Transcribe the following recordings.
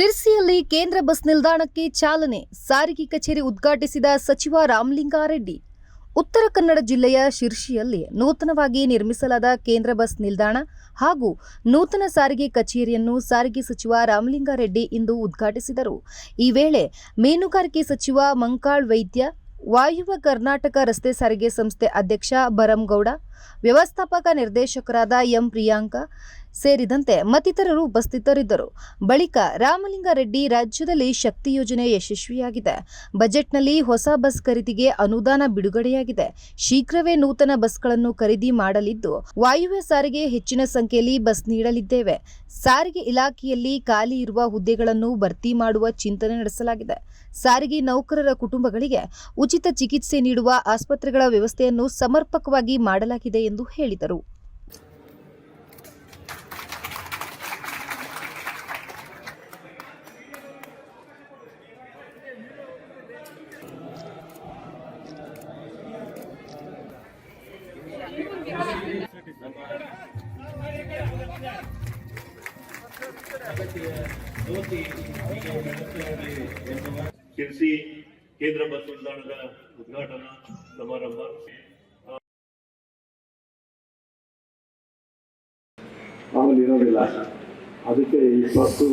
ಸಿರ್ಸಿಯಲ್ಲಿ ಕೇಂದ್ರ ಬಸ್ ನಿಲ್ದಾಣಕ್ಕೆ ಚಾಲನೆ, ಸಾರಿಗೆ ಕಚೇರಿ ಉದ್ಘಾಟಿಸಿದ ಸಚಿವ ರಾಮಲಿಂಗಾರೆಡ್ಡಿ. ಉತ್ತರ ಕನ್ನಡ ಜಿಲ್ಲೆಯ ಶಿರ್ಷಿಯಲ್ಲಿ ನೂತನವಾಗಿ ನಿರ್ಮಿಸಲಾದ ಕೇಂದ್ರ ಬಸ್ ನಿಲ್ದಾಣ ಹಾಗೂ ನೂತನ ಸಾರಿಗೆ ಕಚೇರಿಯನ್ನು ಸಾರಿಗೆ ಸಚಿವ ರಾಮಲಿಂಗಾರೆಡ್ಡಿ ಇಂದು ಉದ್ಘಾಟಿಸಿದರು. ಈ ವೇಳೆ ಮೀನುಗಾರಿಕೆ ಸಚಿವ ಮಂಕಾಳ್ ವೈದ್ಯ ವಾಯುವ ಕರ್ನಾಟಕ ರಸ್ತೆ ಸಾರಿಗೆ ಸಂಸ್ಥೆ ಅಧ್ಯಕ್ಷ ಭರಂಗೌಡ ವ್ಯವಸ್ಥಾಪಕ ನಿರ್ದೇಶಕರಾದ ಎಂ ಪ್ರಿಯಾಂಕ ಸೇರಿದಂತೆ ಮತ್ತಿತರರು ಉಪಸ್ಥಿತರಿದ್ದರು. ಬಳಿಕ ರಾಮಲಿಂಗಾರೆಡ್ಡಿ ರಾಜ್ಯದಲ್ಲಿ ಶಕ್ತಿ ಯೋಜನೆ ಯಶಸ್ವಿಯಾಗಿದೆ. ಬಜೆಟ್ನಲ್ಲಿ ಹೊಸ ಬಸ್ ಖರೀದಿಗೆ ಅನುದಾನ ಬಿಡುಗಡೆಯಾಗಿದೆ. ಶೀಘ್ರವೇ ನೂತನ ಬಸ್ಗಳನ್ನು ಖರೀದಿ ಮಾಡಲಿದ್ದು, ವಾಯುವ್ಯ ಸಾರಿಗೆ ಹೆಚ್ಚಿನ ಸಂಖ್ಯೆಯಲ್ಲಿ ಬಸ್ ನೀಡಲಿದ್ದೇವೆ. ಸಾರಿಗೆ ಇಲಾಖೆಯಲ್ಲಿ ಖಾಲಿ ಇರುವ ಹುದ್ದೆಗಳನ್ನು ಭರ್ತಿ ಮಾಡುವ ಚಿಂತನೆ ನಡೆಸಲಾಗಿದೆ. ಸಾರಿಗೆ ನೌಕರರ ಕುಟುಂಬಗಳಿಗೆ ಉಚಿತ ಚಿಕಿತ್ಸೆ ನೀಡುವ ಆಸ್ಪತ್ರೆಗಳ ವ್ಯವಸ್ಥೆಯನ್ನು ಸಮರ್ಪಕವಾಗಿ ಮಾಡಲಾಗಿದೆ ಎಂದು ಹೇಳಿದರು. ಶಿರ್ಸಿ ಕೇಂದ್ರ ಬಸ್ ನಿಲ್ದಾಣದ ಉದ್ಘಾಟನಾ ಸಮಾರಂಭ. ಆಮೇಲೆ ಇರೋದಿಲ್ಲ ಅದಕ್ಕೆ ಈ ಬಸ್ಸು,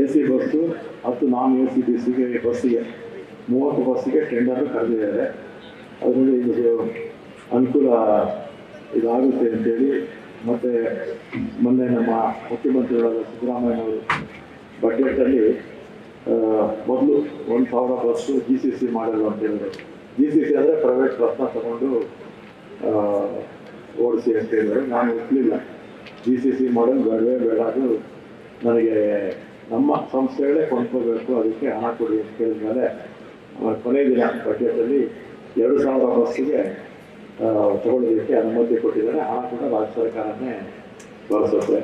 ಎ ಸಿ ಬಸ್ಸು, ಮತ್ತು ನಾನ್ ಎ ಸಿ ಬಿ ಸಿಗೆ ಬಸ್ಸಿಗೆ, ಮೂವತ್ತು ಬಸ್ಸಿಗೆ ಟೆಂಡರ್ ಕರೆದಿದ್ದಾರೆ. ಅದರಲ್ಲಿ ಇದು ಅನುಕೂಲ ಇದಾಗುತ್ತೆ ಅಂತೇಳಿ ಮತ್ತು ಮೊನ್ನೆ ನಮ್ಮ ಮುಖ್ಯಮಂತ್ರಿಗಳಾದ ಸಿದ್ದರಾಮಯ್ಯನವರು ಬಜೆಟಲ್ಲಿ ಮೊದಲು ಒಂದು ಸಾವಿರ ಬಸ್ಸು ಜಿ ಸಿ ಸಿ ಮಾಡಲು ಅಂತ ಹೇಳಿದ್ರು. ಜಿ ಸಿ ಸಿ ಅಂದರೆ ಪ್ರೈವೇಟ್ ಬಸ್ನ ತಗೊಂಡು ಓಡಿಸಿ ಅಂತ ಹೇಳಿದ್ರು. ನಾನು ಒಪ್ಪಲಿಲ್ಲ ಜಿ ಸಿ ಸಿ ಮಾಡಲ್ ಬೇಡವೇ ಬೇಡ. ಅದು ನನಗೆ ನಮ್ಮ ಸಂಸ್ಥೆಗಳೇ ಕೊಂಡ್ಕೋಬೇಕು. ಅದಕ್ಕೆ ಹಣ ಕೊಡಿ ಅಂತ ಕೇಳಿದ್ಮೇಲೆ ಕೊನೆ ದಿನ ಬಜೆಟಲ್ಲಿ ಎರಡು ಸಾವಿರ ಬಸ್ಸಿಗೆ ತಗೊಳ್ಳೋದಕ್ಕೆ ಅನುಮತಿ ಕೊಟ್ಟಿದ್ದಾರೆ. ಆ ಕೂಡ ರಾಜ್ಯ ಸರ್ಕಾರನೇ ಬಳಸುತ್ತೆ